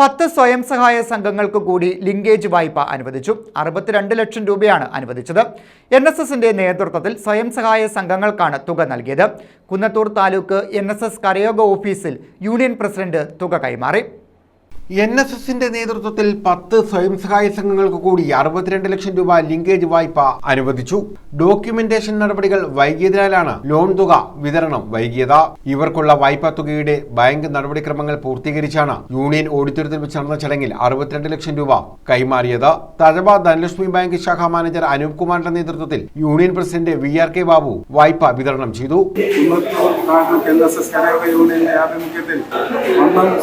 പത്ത് സ്വയം സഹായ സംഘങ്ങൾക്ക് കൂടി ലിങ്കേജ് വായ്പ അനുവദിച്ചു. അറുപത്തിരണ്ട് ലക്ഷം രൂപയാണ് അനുവദിച്ചത്. എൻ എസ് എസിന്റെ നേതൃത്വത്തിൽ സ്വയം സഹായ സംഘങ്ങൾക്കാണ് തുക നൽകിയത്. Kunnathur taluk N S S കരയോഗ ഓഫീസിൽ യൂണിയൻ പ്രസിഡന്റ് തുക കൈമാറി. എൻ എസ് എസിന്റെ നേതൃത്വത്തിൽ പത്ത് സ്വയം സഹായ സംഘങ്ങൾക്ക് കൂടി അറുപത്തിരണ്ട് ലക്ഷം രൂപ ലിങ്കേജ് വായ്പ അനുവദിച്ചു. ഡോക്യുമെന്റേഷൻ നടപടികൾ വൈകിയതിനാലാണ് ലോൺ തുക വിതരണം വൈകിയത്. ഇവർക്കുള്ള വായ്പാ തുകയുടെ ബാങ്ക് നടപടിക്രമങ്ങൾ പൂർത്തീകരിച്ചാണ് യൂണിയൻ ഓഡിറ്റോറിയത്തിൽ വെച്ച് നടന്ന ചടങ്ങിൽ അറുപത്തിരണ്ട് ലക്ഷം രൂപ കൈമാറിയത്. തഴവ ധനലക്ഷ്മി ബാങ്ക് ശാഖ മാനേജർ അനൂപ് കുമാറിന്റെ നേതൃത്വത്തിൽ union president V R K Babu വായ്പ വിതരണം ചെയ്തു.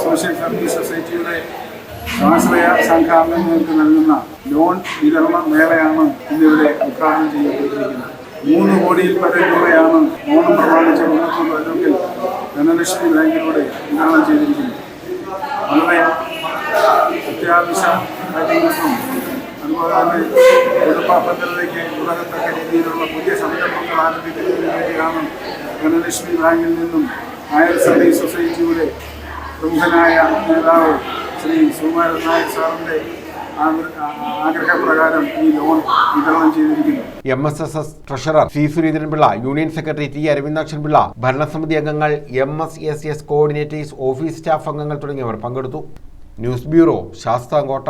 സോഷ്യൽ സർവീസ് സൊസൈറ്റിയുടെ സ്വാശ്രയ സംഘാടനങ്ങൾക്ക് നൽകുന്ന ലോൺ വിതരണ മേളയാണ് ഇന്നിവിടെ ഉദ്ഘാടനം ചെയ്യപ്പെട്ടിരിക്കുന്നത്. മൂന്ന് കോടിയിൽ പരം രൂപയാണ് ഓണം പ്രമാണിച്ച മുന്നൂറ്റി പതിനൊന്നിൽ ധനലക്ഷ്മി ബാങ്കിലൂടെ വിതരണം ചെയ്തിരിക്കുന്നത്. വളരെ അത്യാവശ്യം കാര്യങ്ങൾക്കും അതുപോലെ തന്നെ കുടുംബ ഭദ്രതയ്ക്ക് ഉതകത്തക്ക രീതിയിലുള്ള പുതിയ സംരംഭങ്ങൾ ആരംഭിക്കുന്നതിന് വേണ്ടിയാണ് ധനലക്ഷ്മി ബാങ്കിൽ നിന്നും ഹയർ സർവീസ് സൊസൈറ്റിയുടെ പ്രമുഖനായ നേതാവ് ശ്രീ സുകുമാരൻ നായർ സാറിന്റെ ഈ ലോൺ വിതരണം ചെയ്തിരിക്കുന്നു. M S S S treasurer C Surendranpillai union secretary T Aravindakshan Pillai ഭരണസമിതി അംഗങ്ങൾ M S S S coordinators office staff അംഗങ്ങൾ തുടങ്ങിയവർ പങ്കെടുത്തു. News bureau Sasthamkotta.